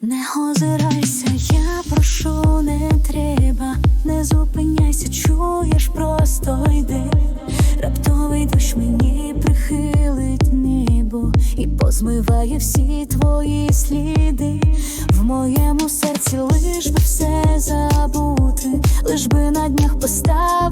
Не озирайся, я прошу, не треба, не зупиняйся, чуєш, просто йди. Раптовий дощ мені прихилить небо і позмиває всі твої сліди. В моєму серці лиш би все забути, лиш би на днях поставити